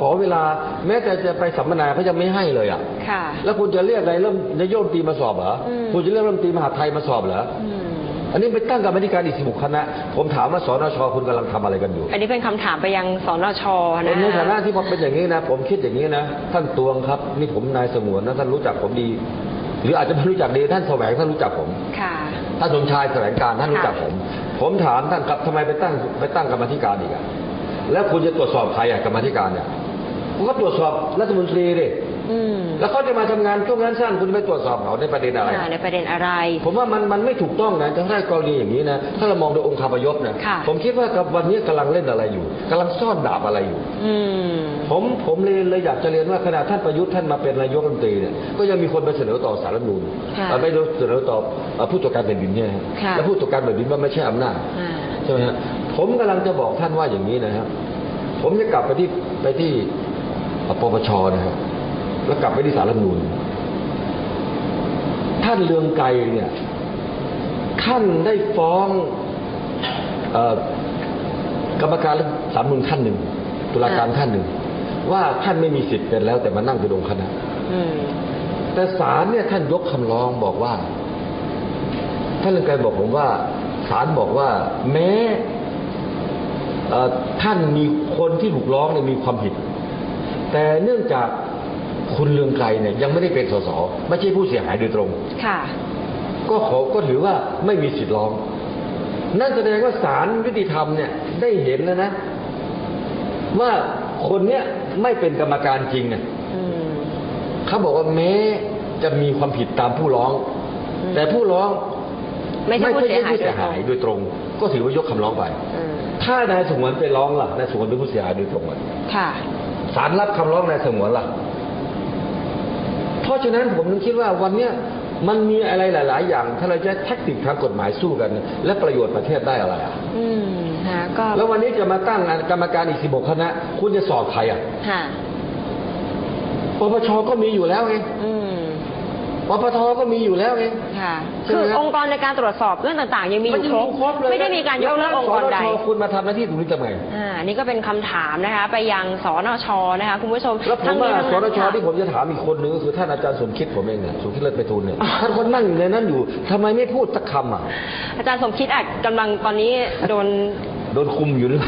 ขอเวลาแม้แต่จะไปสัมมนาเขาจะไม่ให้เลยอะ ค่ะ แล้วคุณจะเรียกอะไรเริ่มนายกรัฐมนตรีมาสอบเหรอ อืม คุณจะเรียกรัฐมนตรีมหาดไทยมาสอบเหรอ อืมอันนี้ไปตั้งกรรมาธิการอีกสิบคณะ ผมถามว่าสนชคุณกำลังทำอะไรกันอยู่ อันนี้เป็นคำถามไปยังสนชนะในฐานะที่ผมเป็นอย่างนี้นะ ผมคิดอย่างนี้นะ ท่านตวงครับ นี่ผมนายสงวนนะท่านรู้จักผมดี หรืออาจจะไม่รู้จักดีท่านแสวงท่านรู้จักผม ค่ะ ท่านสมชายแสวงการท่านรู้จักผม ผมถามท่านครับทำไมไปตั้งไปตั้งกรรมาธิการอีกอะแล้วคุณจะตรวจสอบใครอะกรรมาธิการเนี่ย คุณก็ตรวจสอบรัฐมนตรีดิอืมแล้วเขาจะมาทำงานช่วงนั้นสั้นคุณจะไปตรวจสอบเขาในประเด็นอะไรอ่าในประเด็นอะไร ผมว่ามันมันไม่ถูกต้องนะถ้าได้กรณีอย่างนี้นะถ้าเรามองโดยองค์คาพยพนะค่ะผมคิดว่ากับวันนี้กำลังเล่นอะไรอยู่กำลังซ่อนดาบอะไรอยู่อืมผมผมเลยเลยอยากจะเรียนว่าขณะท่านประยุทธ์ท่านมาเป็นนายกรัฐมนตรีเนี่ยก็ยังมีคนไปเสนอต่อสารรัฐธรรมนูญค่ะเอ่อไปเสนอต่อเอ่อผู้ตรวจการแผ่นดินเนี่ยฮะค่ะแล้วผู้ตรวจการแผ่นดินว่าไม่ใช่อำนาจอ่าใช่ไหมฮะผมกำลังจะบอกท่านว่าอย่างนี้นะครับผมจะกลับไปที่ไปที่ ปปชนะครับแล้วกลับไปที่สารรัฐธรรมนูญท่านเลืองไกรเนี่ย ท่านได้ฟ้องเอ่อกรรมการสามนุนท่านหนึ่งตุลาการท่านหนึ่ง ว่าท่านไม่มีสิทธิ์เป็นแล้วแต่มานั่งเป็นองค์คณะอืมแต่ศาลเนี่ยท่านยกคำร้องบอกว่า ท่านเรืองไกรบอกผมว่าศาลบอกว่า แม้เอ่อท่านมีคนที่ถูกร้องเนี่ยมีความผิด แต่เนื่องจากคุณเรืองไกรเนี่ยยังไม่ได้เป็นสสไม่ใช่ผู้เสียหายโดยตรง ค่ะ ก็ขอก็ถือว่าไม่มีสิทธิ์ร้อง นั่นแสดงว่าศาลยุติธรรมเนี่ยได้เห็นแล้วนะ ว่าคนเนี้ยไม่เป็นกรรมการจริงเนี่ยอืมเขาบอกว่าแม้จะมีความผิดตามผู้ร้องอืมแต่ผู้ร้องไม่ใช่ผู้เสียหายผู้เสียหายโดยตรง ก็ถือว่ายกคำร้องไปอืมถ้านายสงวนไปร้องล่ะนายสงวนเป็นผู้เสียหายโดยตรงอะค่ะศาลรับคำร้องนายสงวนล่ะ เพราะฉะนั้นผมนึกคิดว่าวันเนี้ยมันมีอะไรหลาย ๆ อย่าง ถ้าเราจะแท็กติกทางกฎหมายสู้กัน และประโยชน์ประเทศได้อะไรอะอืมฮะก็แล้ววันนี้จะมาตั้งกรรมการอีก16คณะ คุณจะสอบใครอะค่ะปปชก็มีอยู่แล้วไงอืม ปปทก็มีอยู่แล้วไงค่ะใช่คืไหมอครับองค์กรในการตรวจสอบเรื่องต่างๆ ยังมีอมันยู่จะครบเลยไม่ได้มีการยกเลิกองค์กรใดแล้วสนชคุณมาทำหน้าที่ตรงนี้ทำไมอ่านี่ก็เป็นคำถามนะคะ ไปยังสนชนะคะคุณผู้ชมแล้วผมทั้งว่านี้ทั้งสนั้นนชค่ะที่ผมจะถามอีกคนนึงก็คือท่านอาจารย์สมคิดผมเองเนี่ยสมคิดเลิศไปทูลเนี่ยท่านคนนั่งอยู่ในนั้นอยู่ทำไมไม่พูดสักคำอะอาจารย์สมคิดอาจกำลังตอนนี้โดนโดนคุมอยู่หรือ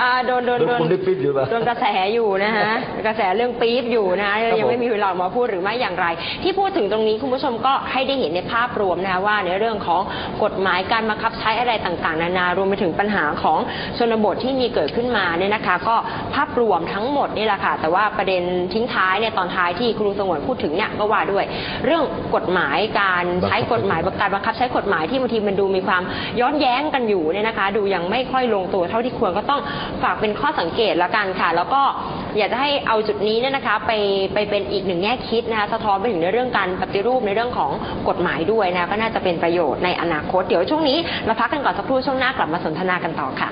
อ่าโดนโดนโดนคุมด้วยปิ๊บอยู่ปะโดนกระแสอยู่นะฮะกระแสเรื่องปี๊บอยู่นะฮะครับยังไม่ผมมีเวลาออกมาพูดหรือไม่อย่างไร ที่พูดถึงตรงนี้คุณผู้ชมก็ให้ได้เห็นในภาพรวมนะคะว่าในเรื่องของกฎหมายการบังคับใช้อะไรต่างๆ นานารวมไปถึงปัญหาของชนบทที่มีเกิดขึ้นมาเนี่ยนะคะ ก็ภาพรวมทั้งหมดนี่แหละค่ะ แต่ว่าประเด็นทิ้งท้ายเนี่ยตอนท้ายที่ครูสงวนพูดถึงเนี่ยก็ว่าด้วย เรื่องกฎหมายการใช้กฎหมายการบังคับใช้กฎหมายที่บางทีมันดูมีความย้อนแย้งกันอยู่เนี่ยนะคะ ดูยังไม่ค่อยลงตัวเท่าที่ควรก็ต้องฝากเป็นข้อสังเกตละกันค่ะ แล้วก็อยากจะให้เอาจุดนี้เนี่ยนะคะ ไปไปเป็นอีกหนึ่งแง่คิดนะคะสะท้อนไปถึงในเรื่องการปฏิรูปในเรื่องของกฎหมายด้วยนะก็น่าจะเป็นประโยชน์ในอนาคต เดี๋ยวช่วงนี้เราพักกันก่อนสักครู่ช่วงหน้ากลับมาสนทนากันต่อค่ะ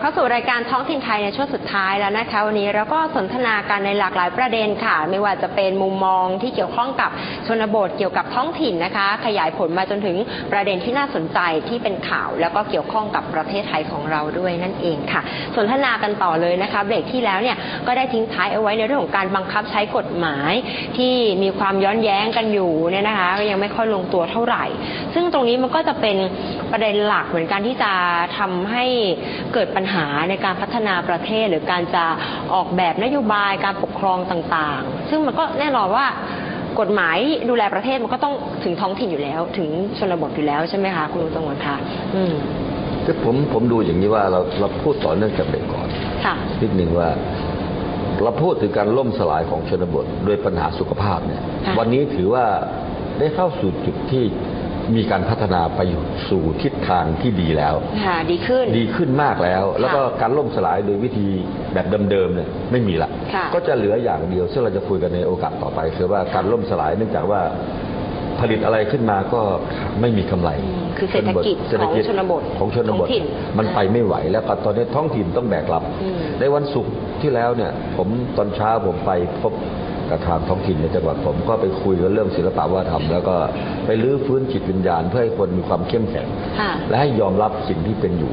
เข้าสู่รายการท้องถิ่นไทยในช่วงสุดท้ายแล้วนะคะ วันนี้เราก็สนทนากันในหลากหลายประเด็นค่ะ ไม่ว่าจะเป็นมุมมองที่เกี่ยวข้องกับชนบทเกี่ยวกับท้องถิ่นนะคะ ขยายผลมาจนถึงประเด็นที่น่าสนใจที่เป็นข่าว แล้วก็เกี่ยวข้องกับประเทศไทยของเราด้วยนั่นเองค่ะ สนทนากันต่อเลยนะคะเบรกที่แล้วเนี่ยก็ได้ทิ้งท้ายเอาไว้ในเรื่องของการบังคับใช้กฎหมายที่มีความย้อนแย้งกันอยู่เนี่ยนะคะก็ยังไม่ค่อยลงตัวเท่าไหร่ ซึ่งตรงนี้มันก็จะเป็นประเด็นหลักเหมือนกันที่จะทำให้เกิดปัญหาในการพัฒนาประเทศหรือการจะออกแบบนโยบายการปกครองต่างๆ ซึ่งมันก็แน่นอนว่ากฎหมายดูแลประเทศมันก็ต้องถึงท้องถิ่นอยู่แล้ว ถึงชนบทอยู่แล้วใช่ไหมคะคุณลุงสงวนคะอืมคือผมผมดูอย่างนี้ว่าเราเราพูดต่อเนื่องจากเบรกก่อนค่ะนิดหนึ่งว่าเราพูดถึงการล่มสลายของชนบทโดยปัญหาสุขภาพเนี่ยค่ะวันนี้ถือว่าได้เข้าสู่จุดที่ มีการพัฒนาไปสู่ทิศทางที่ดีแล้ว ค่ะดีขึ้น ดีขึ้นมากแล้ว แล้วก็การล่มสลายโดยวิธีแบบเดิมๆเนี่ยไม่มีละ ค่ะ ก็จะเหลืออย่างเดียว ซึ่งเราจะคุยกันในโอกาสต่อไป คือว่าการล่มสลายเนื่องจากว่าผลิตอะไรขึ้นมาก็ไม่มีกำไรอืมคือเศรษฐกิจเศรษฐกิจของชนบทของชนบท ท้องถิ่นมันไปไม่ไหวแล้วก็ตอนนี้ท้องถิ่นต้องแบกรับ อืม ในวันศุกร์ที่แล้วเนี่ย ผมตอนเช้าผมไปพบ กับทางท้องถิ่นในจังหวัดผมก็ไปคุยกันเรื่องศิลปะวัฒนธรรม แล้วก็ไปรื้อฟื้นจิตวิญญาณเพื่อให้คนมีความเข้มแข็ง ค่ะและให้ยอมรับสิ่งที่เป็นอยู่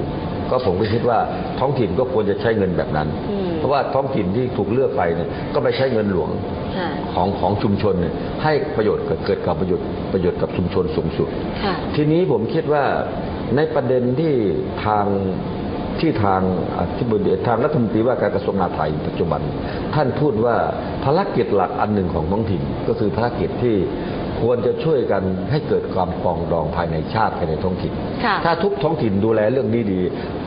ก็ผมก็คิดว่าท้องถิ่นก็ควรจะใช้เงินแบบนั้น อืม เพราะว่าท้องถิ่นที่ถูกเลือกไปเนี่ยก็ไปใช้เงินหลวง ค่ะ ของของชุมชนเนี่ยให้ประโยชน์เกิดเกิดกับประโยชน์ประโยชน์กับชุมชนสูงสุด ค่ะ ทีนี้ผมคิดว่าในประเด็นที่ทาง ที่ทางอธิบดีทางรัฐมนตรีว่าการกระทรวงมหาดไทยปัจจุบัน ท่านพูดว่าภารกิจหลักอันหนึ่งของท้องถิ่น ก็คือภารกิจที่ควรจะช่วยกันให้เกิดความปรองดองภายในชาติภายในท้องถิ่นค่ะถ้าทุกท้องถิ่นดูแลเรื่องนี้ดี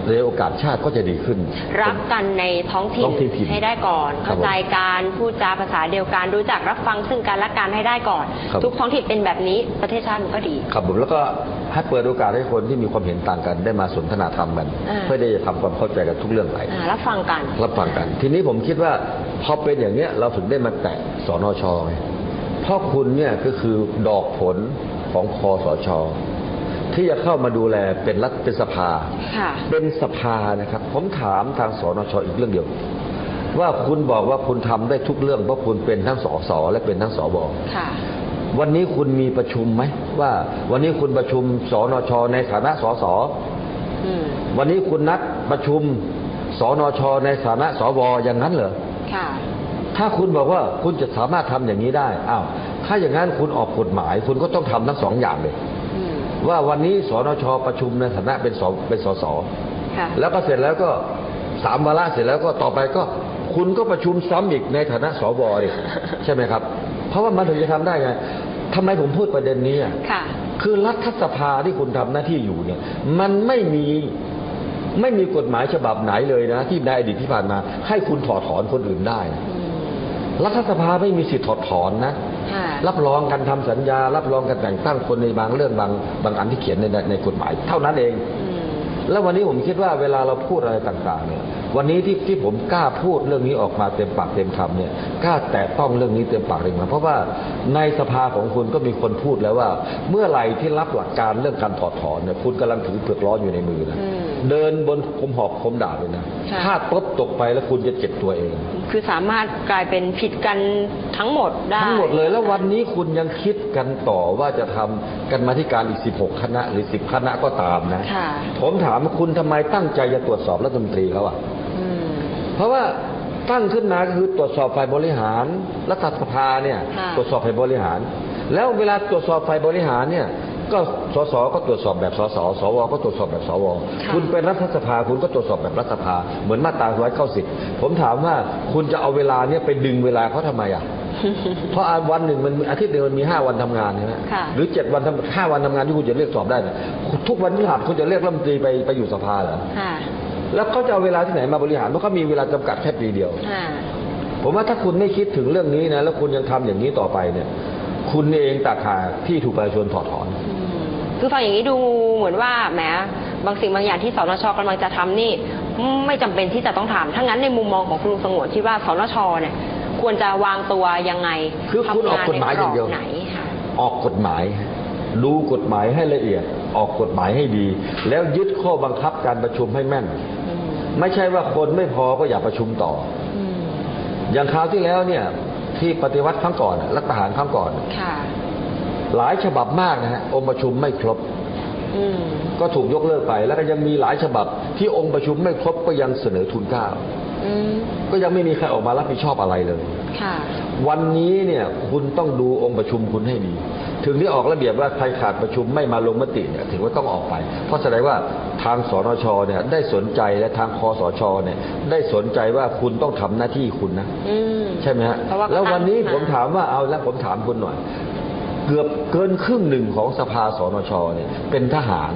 ในโอกาสชาติก็จะดีขึ้น รักกันในท้องถิ่นท้องถิ่นให้ได้ก่อน ครับเข้าใจการพูดจาภาษาเดียวกัน รู้จักรับฟังซึ่งกันและกันให้ได้ก่อน ครับ ทุกท้องถิ่นเป็นแบบนี้ประเทศชาติมันก็ดี ครับผมแล้วก็ให้เปิดโอกาสให้คนที่มีความเห็นต่างกันได้มาสนทนาธรรมกัน อ่า เพื่อได้จะทำความเข้าใจกันทุกเรื่องไป อ่ารับฟังกัน รับฟังกัน ทีนี้ผมคิดว่าพอเป็นอย่างเนี้ยเราถึงได้มาแตะสนชไงเพราะคุณเนี่ยก็คือดอกผลของคอสช ที่จะเข้ามาดูแลเป็นรัฐเป็นสภาค่ะเป็นสภานะครับ ผมถามทางสนชอีกเรื่องเดียว ว่าคุณบอกว่าคุณทำได้ทุกเรื่องเพราะคุณเป็นทั้งสสและเป็นทั้งสวค่ะวันนี้คุณมีประชุมไหมว่า วันนี้คุณประชุมสนชในฐานะสสอืมวันนี้คุณนัดประชุมสนชในฐานะสวอย่างนั้นเหรอค่ะถ้าคุณบอกว่าคุณจะสามารถทำอย่างนี้ได้อ้าวถ้าอย่างนั้นคุณออกกฎหมาย คุณก็ต้องทำทั้งสองอย่างเลยอืม ว่าวันนี้สนชประชุมในฐานะเป็นสเป็นสสค่ะแล้วก็เสร็จแล้วก็สามวาระเสร็จแล้วก็ต่อไปก็คุณก็ประชุมซ้ำอีกในฐานะสวดิใช่ไหมครับ เพราะว่ามันถึงจะทำได้ไงทำไมผมพูดประเด็นนี้อะค่ะคือรัฐสภาที่คุณทำหน้าที่อยู่เนี่ย มันไม่มีไม่มีกฎหมายฉบับไหนเลยนะ ที่ในอดีตที่ผ่านมา ให้คุณถอดถอนคนอื่นได้อืมรัฐสภาไม่มีสิทธิ์ถอดถอนนะค่ะ รับรองการทำสัญญา รับรองการแต่งตั้งคนในบางเรื่องบางบางอันที่เขียนในในในกฎหมาย เท่านั้นเองอืมแล้ววันนี้ผมคิดว่าเวลาเราพูดอะไรต่าง ๆ เนี่ย วันนี้ที่ที่ผมกล้าพูดเรื่องนี้ออกมาเต็มปากเต็มคำเนี่ยกล้าแตะต้องเรื่องนี้เต็มปากเต็มคำเพราะว่าในสภาของคุณก็มีคนพูดแล้วว่า เมื่อไหร่ที่รับหลักการเรื่องการถอดถอนเนี่ยคุณกำลังถือเผือกร้อนอยู่ในมือนะอืมเดินบนคมหอกคมดาบเลยนะค่ะพลาดปุ๊บตกไปแล้วคุณจะเจ็บตัวเอง คือสามารถกลายเป็นผิดกันทั้งหมดได้ทั้งหมดเลยแล้ววันนี้คุณยังคิดกันต่อว่าจะทำกันมาที่การอีก 16 คณะหรือ 10 คณะก็ตามนะค่ะผมถามว่าคุณทำไมตั้งใจจะตรวจสอบรัฐมนตรีเขาอะอืม เพราะว่าตั้งขึ้นมาก็คือตรวจสอบฝ่ายบริหารรัฐสภาเนี่ยค่ะตรวจสอบฝ่ายบริหาร แล้วเวลาตรวจสอบฝ่ายบริหารเนี่ยก็สสก็ตรวจสอบแบบสสสว ก็ตรวจสอบแบบสวะคุณเป็นรัฐสภาคุณก็ตรวจสอบแบบรัฐสภา เหมือนมาตราร้อยเก้าสิบผมถามว่าคุณจะเอาเวลาเนี่ยไปดึงเวลาเขาทำไมอะเพราะวันหนึ่งมันอาทิตย์หนึ่งมันมีห้าวันทำงานใช่ไหมค่ะหรือเจ็ดวันทำห้าวันทำงานที่คุณจะเรียกสอบได้เนี่ยทุกวันพฤหัสคุณจะเรียกรัฐมนตรีไปไปอยู่สภาเหรอค่ะ แล้วเขาจะเอาเวลาที่ไหนมาบริหารเพราะเขามีเวลาจำกัดแค่ปีเดียวค่ะผมว่าถ้าคุณไม่คิดถึงเรื่องนี้นะแล้วคุณยังทำอย่างนี้ต่อไปเนี่ย คุณเองต่างหากที่ถูกประชาชนถอดถอนอืมคือฟังอย่างนี้ดูเหมือนว่าแหมบางสิ่งบางอย่างที่สนชกำลังจะทำนี่ไม่จำเป็นที่จะต้องทำถ้างั้นในมุมมองของคุณลุงสงวนคิดว่าสนชเนี่ยควรจะวางตัวยังไงคือคุณออกกฎหมายอย่างเดียวทำนในกรอบไหนค่ะออกกฎหมายดูกฎหมายให้ละเอียด ออกกฎหมายให้ดี แล้วยึดข้อบังคับการประชุมให้แม่นอืม ไม่ใช่ว่าคนไม่พอก็อย่าประชุมต่ออืมอย่างคราวที่แล้วเนี่ย ที่ปฏิวัติครั้งก่อนน่ะรัฐประหารครั้งก่อนค่ะหลายฉบับมากนะฮะองค์ประชุมไม่ครบอืมก็ถูกยกเลิกไป แล้วก็ยังมีหลายฉบับที่องค์ประชุมไม่ครบก็ยังเสนอทุนเกล้า อืมก็ยังไม่มีใครออกมารับผิดชอบอะไรเลย ค่ะ วันนี้เนี่ยคุณต้องดูองค์ประชุมคุณให้ดี ถึงที่ออกระเบียบว่าใครขาดประชุมไม่มาลงมติเนี่ยถือว่าต้องออกไป เพราะแสดงว่าทางสนชเนี่ยได้สนใจและทางคอสชเนี่ยได้สนใจว่าคุณต้องทำหน้าที่คุณนะ อืม ใช่ไหมฮะเพราะว่าแล้ววันนี้ตั้งผมถามว่าเอาแล้วผมถามคุณหน่อย เกือบเกินครึ่งหนึ่งของสภาสนชเนี่ยเป็นทหาร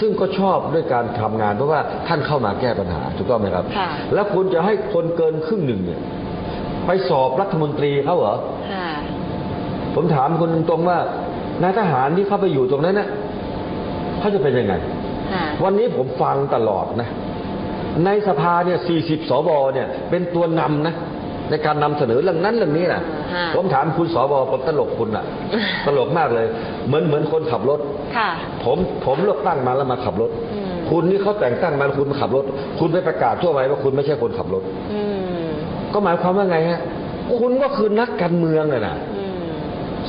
ซึ่งก็ชอบด้วยการทำงาน เพราะว่าท่านเข้ามาแก้ปัญหาถูกต้องไหมครับค่ะแล้วคุณจะให้คนเกินครึ่งหนึ่งเนี่ยไปสอบรัฐมนตรีเขาเหรอค่ะผมถามคุณตรงๆว่านายทหารที่เข้าไปอยู่ตรงนั้นน่ะเขาจะเป็นยังไงค่ะวันนี้ผมฟังตลอดนะ ในสภาเนี่ย 40 สวเนี่ย เป็นตัวนำนะ ในการนำเสนอเรื่องนั้นเรื่องนี้นะอ่าผมถามคุณสวผมตลกคุณอะตลกมากเลย เหมือนเหมือนคนขับรถค่ะผมผมเลือกตั้งมาแล้วมาขับรถอืมคุณนี่เขาแต่งตั้งมาแล้วคุณมาขับรถ คุณไปประกาศทั่วไปว่าคุณไม่ใช่คนขับรถอืมก็หมายความว่าไงฮะ คุณก็คือนักการเมืองเลยนะอืม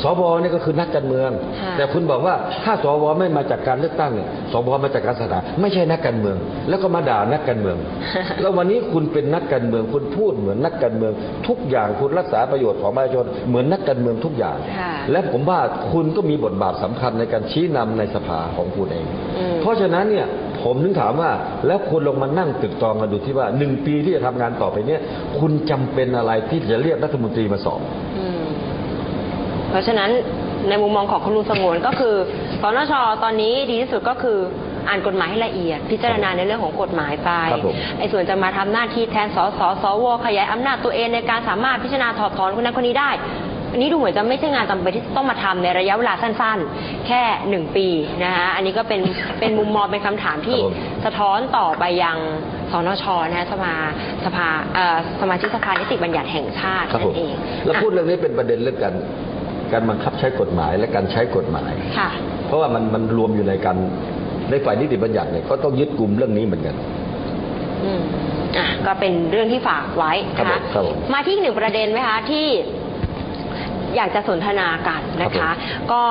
สวเนี่ยก็คือนักการเมืองค่ะแต่คุณบอกว่าถ้าสวไม่มาจากการเลือกตั้งเนี่ยสวมาจากการศาสนาไม่ใช่นักการเมือง แล้วก็มาด่านักการเมือง แล้ววันนี้คุณเป็นนักการเมือง คุณพูดเหมือนนักการเมือง ทุกอย่างคุณรักษาประโยชน์ของประชาชนเหมือนนักการเมืองทุกอย่างค่ะและผมว่าคุณก็มีบทบาทสำคัญในการชี้นำในสภาของคุณเองอืมเพราะฉะนั้นเนี่ยผมถึงถามว่าแล้วคุณลงมานั่งตึกตรองกันดูที่ว่าหนึ่งปีที่จะทำงานต่อไปเนี่ยคุณจำเป็นอะไรที่จะเรียกรัฐมนตรีมาสอบอืมเพ ราะฉะนั้นในมุมมองของคุณลุงสงวนก็คือสนชตอนนี้ดีที่สุดก็คืออ่านกฎหมายให้ละเอียด พิจารณาในเรื่องของกฎหมายไปครับผม ไอ้ส่วนจะมาทำหน้าที่แทนสสสวขยายอำนาจตัวเองในการสามารถพิจารณาถอดถอนคนนั้นคนนี้ได้ อันนี้ดูเหมือนจะไม่ใช่งานจำเป็นที่ต้องมาทำในระยะเวลาสั้นๆ แค่หนึ่งปีนะคะอันนี้ก็เป็นเป็นมุมมองเป็นคำถามที่ครับผม สะท้อนต่อไปยังสนชนะคะสภาสภาเอ่อสมาชิกสภานิติบัญญัติแห่งชาติครับผนั่มนเองแล้วอะพูดเรื่องนี้เป็นประเด็นเรื่องการ การบังคับใช้กฎหมายและการใช้กฎหมาย ค่ะ เพราะว่ามันมันรวมอยู่ในการในฝ่ายนิติบัญญัติเนี่ยก็ต้องยึดกลุ่มเรื่องนี้เหมือนกัน อืมอะก็เป็นเรื่องที่ฝากไว้นะครัคะบผมครับผม มาที่อีกหนึ่งประเด็นไหมคะที่ อยากจะสนทนากันนะครัคะ บผมก็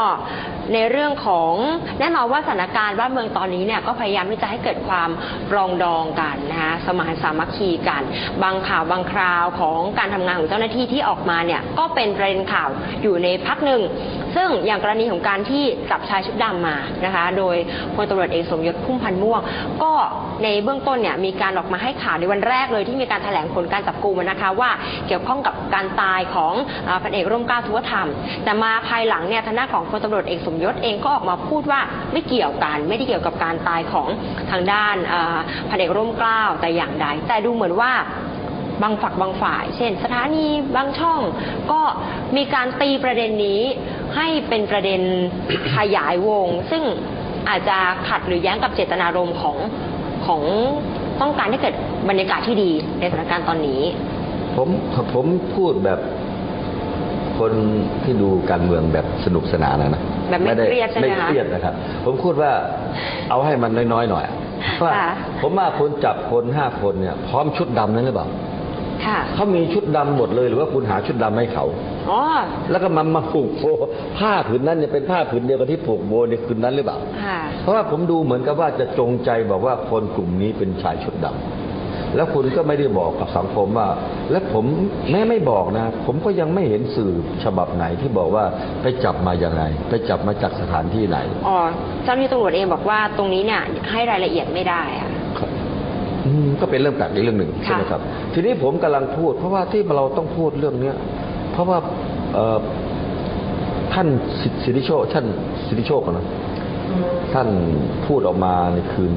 ในเรื่องของแน่นอนว่าสถานการณ์บ้านเมืองตอนนี้เนี่ยก็พยายามที่จะให้เกิดความปรองดองกันนะคะสมานสามัคคีกัน บางข่าวบางคราวของการทำงานของเจ้าหน้าที่ที่ออกมาเนี่ยก็เป็นประเด็นข่าวอยู่ในพักหนึ่งซึ่งอย่างกรณีของการที่จับชายชุดดำมานะคะ โดยพลตำรวจเอกสมยศพุ่มพันธ์ม่วง ก็ในเบื้องต้นเนี่ยมีการออกมาให้ข่าวในวันแรกเลยที่มีการแถลงผลการจับกลุ่มนะคะว่าเกี่ยวข้องกับการตายของพันเอกร่มเกล้าทุวธรรม แต่มาภายหลังเนี่ยทางด้านของพลตำรวจเอกสมยศเองก็ออกมาพูดว่าไม่เกี่ยวกัน ไม่ได้เกี่ยวกับการตายของทางด้านพันเอกร่มเกล้าแต่อย่างใด แต่ดูเหมือนว่าบางฝักบางฝ่าย เช่น สถานีบางช่องก็มีการตีประเด็นนี้ให้เป็นประเด็นขยายวง ซึ่งอาจจะขัดหรือแย้งกับเจตนารมณ์ของของต้องการให้เกิดบรรยากาศที่ดีในสถานการณ์ตอนนี้ ผมผมพูดแบบคนที่ดูการเมืองแบบสนุกสนานนะนะ แบบไม่ด้เครียดใช่ไหมไม่คะเครียดนะครับ ผมพูดว่าเอาให้มันน้อยๆหน่อยว่าค่ะ ผมว่าคนจับคนห้าคนเนี่ย พร้อมชุดดำนั้นหรือเปล่าค่ะเขามีชุดดำหมดเลยหรือว่าคุณหาชุดดำให้เขา อ๋อ แล้วก็มามาผูกโบผ้าผืนนั้นเนี่ยเป็นผ้าผืนเดียวกับที่ผูกโบในคืนนั้นหรือเปล่า ค่ะ เพราะว่าผมดูเหมือนกับว่าจะจงใจบอกว่าคนกลุ่มนี้เป็นชายชุดดำ แล้วคุณก็ไม่ได้บอกกับสังคมว่า และผมแม้ไม่บอกนะ ผมก็ยังไม่เห็นสื่อฉบับไหนที่บอกว่าไปจับมาอย่างไงไปจับมาจากสถานที่ไหนอ๋อเจ้าหน้าที่ตำรวจเองบอกว่าตรงนี้เนี่ยให้รายละเอียดไม่ได้ค่ะครับอืมก็เป็นเรื่องแปลกอีกเรื่องหนึ่งค่ะใช่ไหมครับ ทีนี้ผมกำลังพูด เพราะว่าที่เราต้องพูดเรื่องเนี้ยเพราะว่าเอ่อท่านสิสิทธิโชคท่านสิทธิโชคอะนะท่านพูดออกมาในคืน